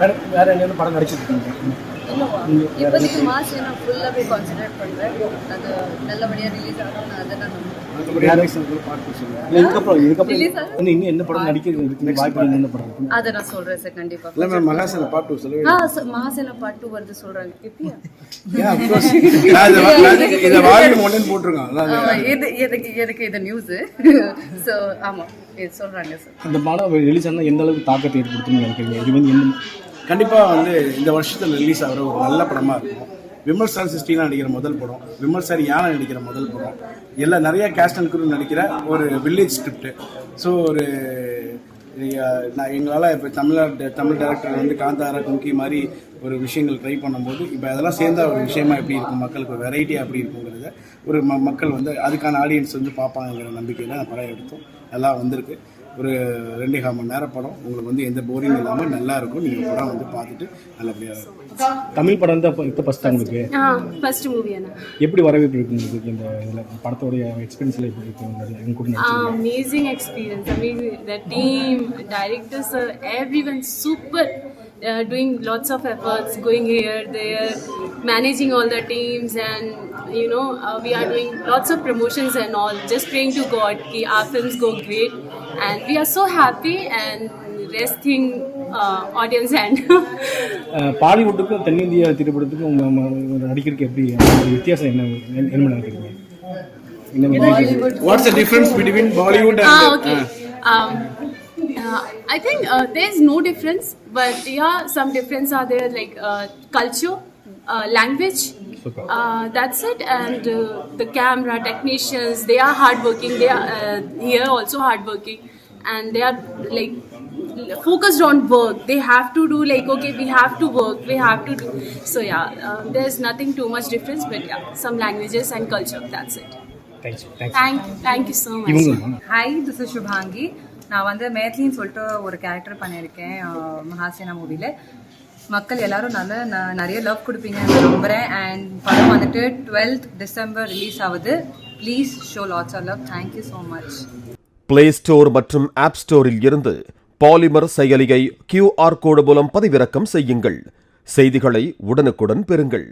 வேற வேற என்ன படம் நடிச்சிருக்கீங்க இப்போதைக்கு மாஸ் நான் ஃபுல்லாகவே கான்சன்ட்ரேட் பண்ணுறேன் அது நல்லபடியாக ரிலீஸ் ஆகும் நான் அதை நான் என்ன படம் இருக்கு? அதை நான் சார் இல்லை மேம் மகாசன ஆ மகாசேனா வருது சொல்கிறாங்க எப்படியா இதை வால்யூம் இது எதுக்கு எதுக்கு இது நியூஸு ஸோ ஆமாம் இது சார். அந்த படம் ரிலீஸ் எந்த அளவுக்கு தாக்கத்தை ஏற்படுத்தும்னு நினைக்கிறீங்க? இது வந்து என்ன கண்டிப்பாக வந்து இந்த வருஷத்தில் ரிலீஸ் ஆகிற ஒரு நல்ல படமாக இருக்கும். விமல் சார் சிஸ்டினா நடிக்கிற முதல் படம் விமல் சார் யானை நடிக்கிற முதல் படம் எல்லாம் நிறைய கேஸ்ட் அண்ட் குரூப் நடிக்கிற ஒரு வில்லேஜ் ஸ்கிரிப்ட் ஸோ ஒரு நான் எங்களால் இப்போ தமிழ்நாடு தமிழ் டேரக்டர் வந்து காந்தாரா கும்கி மாதிரி ஒரு விஷயங்கள் ட்ரை பண்ணும்போது இப்போ அதெல்லாம் சேர்ந்த ஒரு விஷயமா எப்படி இருக்கும் மக்களுக்கு ஒரு வெரைட்டியாக எப்படி இருக்குங்கிறத ஒரு ம மக்கள் வந்து அதுக்கான ஆடியன்ஸ் வந்து பார்ப்பாங்கிற நம்பிக்கையில் நான் படம் எடுத்தோம். நல்லா வந்திருக்கு. ஒரு ரெண்டே கால் மணி நேரம் படம். உங்களுக்கு வந்து எந்த போரிங் இல்லாமல் நல்லா இருக்கும். நீங்கள் படம் வந்து பார்த்துட்டு நல்லபடியாக தமிழ் படம் தான் இப்போ ஃபஸ்ட் உங்களுக்கு? ஃபர்ஸ்ட் மூவி அண்ணா. எப்படி வரவேற்பு இருக்கு உங்களுக்கு இந்த இதில்? படத்தோடைய எக்ஸ்பீரியன்ஸ்ல எப்படி இருக்கு? உங்களுக்கு எங்க கூட நடிச்சீங்க. amazing experience. Amazing the team directors uh, everyone super uh, doing lots of efforts going here there managing all the teams and you know uh, we are doing lots of promotions and all just praying to god ki our films go great and we are so happy and resting uh, audience hand அஹ், பாலிவுட்டுக்கும் தென்னிந்திய திரைப்படத்துக்கும் உங்க ம- உங்க நடிக்கிறதுக்கு எப்படி ஒரு வித்தியாசம் என்ன என்ன என்ன நினைக்கிறீங்க என்ன மாதிரி what's the difference between Bollywood Ah, and okay. Um, yeah, I think uh, there's no difference, but yeah, some difference are there like uh, culture, uh, language. Uh, that's it, and uh, the camera technicians they are hardworking. They are uh, here also hardworking, and they are like focused on work. They have to do like okay, we have to work, we have to do. So yeah, uh, there's nothing too much difference, but yeah, some languages and culture. That's it. Thanks. you, Thank, thank you so much. Hi, this is Shubhangi. நான் வந்து மேத்லின்னு சொல்லிட்டு ஒரு character பண்ணியிருக்கேன் அஹ், மூவியில் மக்கள் எல்லாரும் நல்ல நிறைய லவ் கொடுப்பீங்கன்னு நம்புகிறேன் அண்ட் படம் வந்துட்டு டுவெல்த் டிசம்பர் ரிலீஸ் ஆகுது. Please show lots of love thank you so much play store மற்றும் ஆப் ஸ்டோரில் இருந்து பாலிமர் செயலியை கியூஆர் கோடு மூலம் பதிவிறக்கம் செய்யுங்கள். செய்திகளை உடனுக்குடன் பெறுங்கள்.